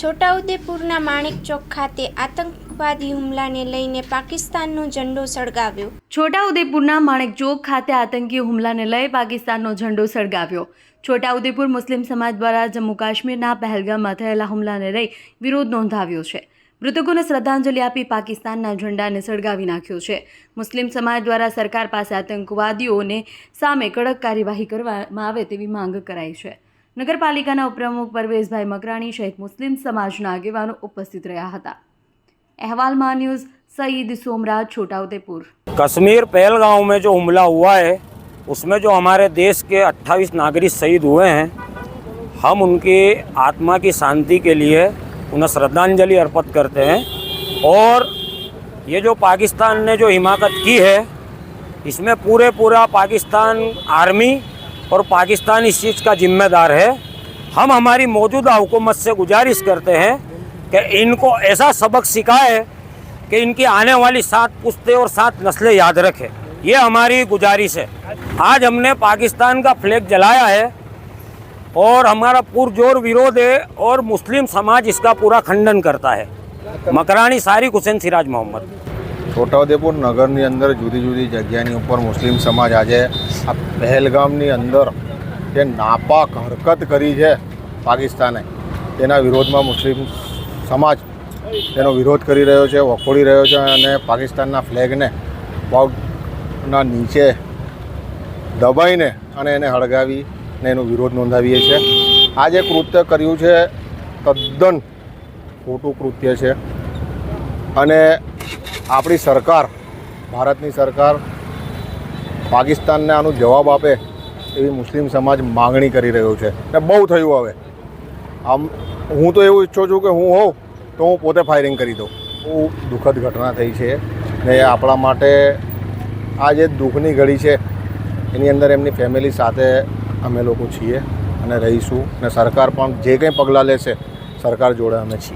છોટાઉદેપુરના માણેક ચોક ખાતે આતંકવાદી હુમલાને લઈને પાકિસ્તાનનો ઝંડો સળગાવ્યો. છોટાઉદેપુરના માણેકચોક ખાતે આતંકી હુમલાને લઈ પાકિસ્તાનનો ઝંડો સળગાવ્યો. છોટાઉદેપુર મુસ્લિમ સમાજ દ્વારા જમ્મુ કાશ્મીરના પહેલગામમાં થયેલા હુમલાને લઈ વિરોધ નોંધાવ્યો છે. મૃતકોને શ્રદ્ધાંજલિ આપી પાકિસ્તાનના ઝંડાને સળગાવી નાખ્યો છે. મુસ્લિમ સમાજ દ્વારા સરકાર પાસે આતંકવાદીઓને સામે કડક કાર્યવાહી કરવામાં આવે તેવી માંગ કરાઈ છે. નગરપાલિકાના ઉપપ્રમુખ પરવેશભાઈ મકરાણી સહિત મુસ્લિમ સમાજના આગેવાનો ઉપસ્થિત રહ્યા હતા અહેવાલમાં ન્યૂઝ सईद सोमराज छोटाउदेपुर कश्मीर पहलगांव में जो हमला हुआ है उसमें जो हमारे देश के 28 नागरिक शहीद हुए हैं हम उनकी आत्मा की शांति के लिए उन्हें श्रद्धांजलि अर्पित करते हैं और ये जो पाकिस्तान ने जो हिमाकत की है इसमें पूरे पूरा पाकिस्तान आर्मी और पाकिस्तान इस चीज़ का जिम्मेदार है। हम हमारी मौजूदा हुकूमत से गुजारिश करते हैं कि इनको ऐसा सबक सिखाए कि इनकी आने वाली सात पुश्तें और सात नस्लें याद रखें। ये हमारी गुजारिश है। आज हमने पाकिस्तान का फ्लैग जलाया है और हमारा पुरजोर विरोध है और मुस्लिम समाज इसका पूरा खंडन करता है। मकरानी सारिक हुसैन सिराज मोहम्मद। છોટાઉદેપુર નગરની અંદર જુદી જુદી જગ્યાની ઉપર મુસ્લિમ સમાજ આજે આ પહેલગામની અંદર જે નાપાક હરકત કરી છે પાકિસ્તાને, તેના વિરોધમાં મુસ્લિમ સમાજ તેનો વિરોધ કરી રહ્યો છે, વખોડી રહ્યો છે અને પાકિસ્તાનના ફ્લેગને પગના નીચે દબાઈને અને એને હળગાવીને એનો વિરોધ નોંધાવીએ છીએ. આ જે કૃત્ય કર્યું છે તદ્દન ખોટું કૃત્ય છે. અને આપણી સરકાર, ભારતની સરકાર પાકિસ્તાનને આનો જવાબ આપે એવી મુસ્લિમ સમાજ માગણી કરી રહ્યો છે. ને બહુ થયું હવે. આમ, હું તો એવું ઈચ્છું છું કે હું હોઉં તો હું પોતે ફાયરિંગ કરી દઉં. બહુ દુઃખદ ઘટના થઈ છે ને આપણા માટે આ જે દુઃખની ઘડી છે, એની અંદર એમની ફેમિલી સાથે અમે લોકો છીએ અને રહીશું ને સરકાર પણ જે કંઈ પગલાં લેશે, સરકાર જોડે અમે છીએ.